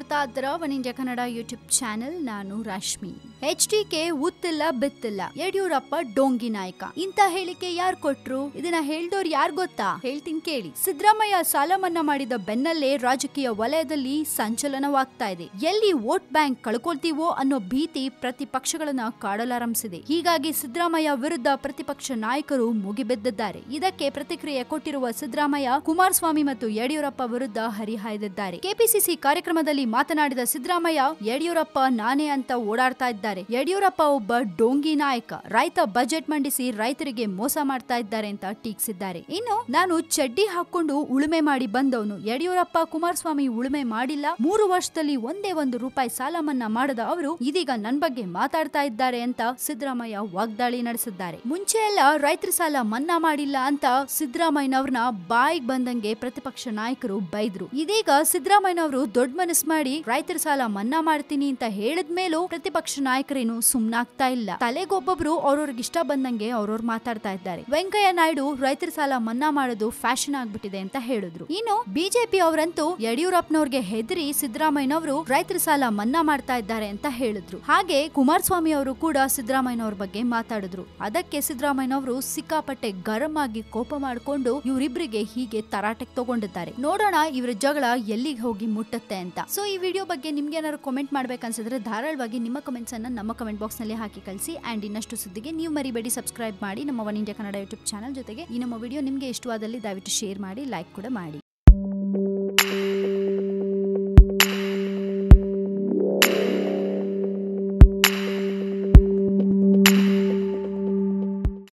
ನೋಡ್ತಾ ಇದ್ದೀರ? One India Kannada YouTube channel. ನಾನು ರಶ್ಮಿ. ಎಚ್ ಡಿ ಕೆ ಉತ್ತಿಲ್ಲ, ಬಿತ್ತಿಲ್ಲ. ಯಡಿಯೂರಪ್ಪ ಡೋಂಗಿ ನಾಯಕ. ಇಂತ ಹೇಳಿಕೆ ಯಾರು ಕೊಟ್ರು? ಇದನ್ನ ಹೇಳ್ದೋರ್ ಯಾರ್ ಗೊತ್ತಾ? ಹೇಳ್ತೀನಿ ಕೇಳಿ. ಸಿದ್ದರಾಮಯ್ಯ ಸಾಲ ಮನ್ನಾ ಮಾಡಿದ ಬೆನ್ನಲ್ಲೇ ರಾಜಕೀಯ ವಲಯದಲ್ಲಿ ಸಂಚಲನವಾಗ್ತಾ ಇದೆ. ಎಲ್ಲಿ ವೋಟ್ ಬ್ಯಾಂಕ್ ಕಳ್ಕೊಳ್ತೀವೋ ಅನ್ನೋ ಭೀತಿ ಪ್ರತಿಪಕ್ಷಗಳನ್ನ ಕಾಡಲಾರಂಭಿಸಿದೆ. ಹೀಗಾಗಿ ಸಿದ್ದರಾಮಯ್ಯ ವಿರುದ್ಧ ಪ್ರತಿಪಕ್ಷ ನಾಯಕರು ಮುಗಿಬಿದ್ದಿದ್ದಾರೆ. ಇದಕ್ಕೆ ಪ್ರತಿಕ್ರಿಯೆ ಕೊಟ್ಟಿರುವ ಸಿದ್ದರಾಮಯ್ಯ ಕುಮಾರಸ್ವಾಮಿ ಮತ್ತು ಯಡಿಯೂರಪ್ಪ ವಿರುದ್ಧ ಹರಿಹಾಯ್ದಿದ್ದಾರೆ. ಕೆಪಿಸಿಸಿ ಕಾರ್ಯಕ್ರಮದಲ್ಲಿ ಮಾತನಾಡಿದ ಸಿದ್ದರಾಮಯ್ಯ, ಯಡಿಯೂರಪ್ಪ ನಾನೇ ಅಂತ ಓಡಾಡ್ತಾ ಇದ್ದಾರೆ. ಯಡಿಯೂರಪ್ಪ ಒಬ್ಬ ಡೋಂಗಿ ನಾಯಕ. ರೈತ ಬಜೆಟ್ ಮಂಡಿಸಿ ರೈತರಿಗೆ ಮೋಸ ಮಾಡ್ತಾ ಇದ್ದಾರೆ ಅಂತ ಟೀಕಿಸಿದ್ದಾರೆ. ಇನ್ನು ನಾನು ಚಡ್ಡಿ ಹಾಕೊಂಡು ಉಳುಮೆ ಮಾಡಿ ಬಂದವನು. ಯಡಿಯೂರಪ್ಪ ಕುಮಾರಸ್ವಾಮಿ ಉಳುಮೆ ಮಾಡಿಲ್ಲ. ಮೂರು ವರ್ಷದಲ್ಲಿ ಒಂದೇ ಒಂದು ರೂಪಾಯಿ ಸಾಲ ಮನ್ನಾ ಮಾಡದ ಅವರು ಇದೀಗ ನನ್ ಬಗ್ಗೆ ಮಾತಾಡ್ತಾ ಇದ್ದಾರೆ ಅಂತ ಸಿದ್ದರಾಮಯ್ಯ ವಾಗ್ದಾಳಿ ನಡೆಸಿದ್ದಾರೆ. ಮುಂಚೆ ಎಲ್ಲ ರೈತರ ಸಾಲ ಮನ್ನಾ ಮಾಡಿಲ್ಲ ಅಂತ ಸಿದ್ದರಾಮಯ್ಯನವ್ರನ್ನ ಬಾಯಿಗೆ ಬಂದಂಗೆ ಪ್ರತಿಪಕ್ಷ ನಾಯಕರು ಬೈದ್ರು. ಇದೀಗ ಸಿದ್ದರಾಮಯ್ಯನವರು ದೊಡ್ಡ ಮನಸ್ಸು ಮಾಡಿ ರೈತರ ಸಾಲ ಮನ್ನಾ ಮಾಡ್ತೀನಿ ಅಂತ ಹೇಳಿದ ಮೇಲೂ ಪ್ರತಿಪಕ್ಷ ನಾಯಕರೇನು ಸುಮ್ನಾಗ್ತಾ ಇಲ್ಲ. ತಲೆಗೊಬ್ಬೊಬ್ರು ಅವ್ರವ್ರಿಗೆ ಇಷ್ಟ ಬಂದಂಗೆ ಅವ್ರವ್ರು ಮಾತಾಡ್ತಾ ಇದ್ದಾರೆ. ವೆಂಕಯ್ಯ ನಾಯ್ಡು ರೈತರ ಸಾಲ ಮನ್ನಾ ಮಾಡೋದು ಫ್ಯಾಷನ್ ಆಗ್ಬಿಟ್ಟಿದೆ ಅಂತ ಹೇಳಿದ್ರು. ಇನ್ನು ಬಿಜೆಪಿ ಅವರಂತೂ ಯಡಿಯೂರಪ್ಪನವ್ರಿಗೆ ಹೆದರಿ ಸಿದ್ದರಾಮಯ್ಯನವರು ರೈತರ ಸಾಲ ಮನ್ನಾ ಮಾಡ್ತಾ ಇದ್ದಾರೆ ಅಂತ ಹೇಳಿದ್ರು. ಹಾಗೆ ಕುಮಾರಸ್ವಾಮಿ ಅವರು ಕೂಡ ಸಿದ್ದರಾಮಯ್ಯನವ್ರ ಬಗ್ಗೆ ಮಾತಾಡಿದ್ರು. ಅದಕ್ಕೆ ಸಿದ್ದರಾಮಯ್ಯನವರು ಸಿಕ್ಕಾಪಟ್ಟೆ ಗರಂ ಆಗಿ ಕೋಪ ಮಾಡಿಕೊಂಡು ಇವರಿಬ್ಬರಿಗೆ ಹೀಗೆ ತರಾಟೆಗೆ ತಗೊಂಡಿದ್ದಾರೆ. ನೋಡೋಣ ಇವರ ಜಗಳ ಎಲ್ಲಿಗೆ ಹೋಗಿ ಮುಟ್ಟುತ್ತೆ ಅಂತ. ಸೊ ಈ ವಿಡಿಯೋ ಬಗ್ಗೆ ನಿಮ್ಗೆ ಏನಾದ್ರು ಕಾಮೆಂಟ್ ಮಾಡ್ಬೇಕನ್ಸಿದ್ರೆ ಧಾರಾಳವಾಗಿ ನಿಮ್ಮ ಕಮೆಂಟ್ಸ್ ಅನ್ನ ನಮ್ಮ ಕಮೆಂಟ್ ಬಾಕ್ಸ್ನಲ್ಲಿ ಹಾಕಿ ಕಳಿಸಿ. ಅಂಡ್ ಇನ್ನಷ್ಟು ಸುದ್ದಿಗೆ ನೀವು ಮರಿಬೇಡಿ ಸಬ್ಸ್ಕ್ರೈಬ್ ಮಾಡಿ ನಮ್ಮ one India Kannada YouTube channel ಜೊತೆಗೆ ಈ ನಮ್ಮ ವಿಡಿಯೋ ನಿಮ್ಗೆ ಇಷ್ಟವಾದಲ್ಲಿ ದಯವಿಟ್ಟು ಶೇರ್ ಮಾಡಿ ಲೈಕ್ ಕೂಡ ಮಾಡಿ.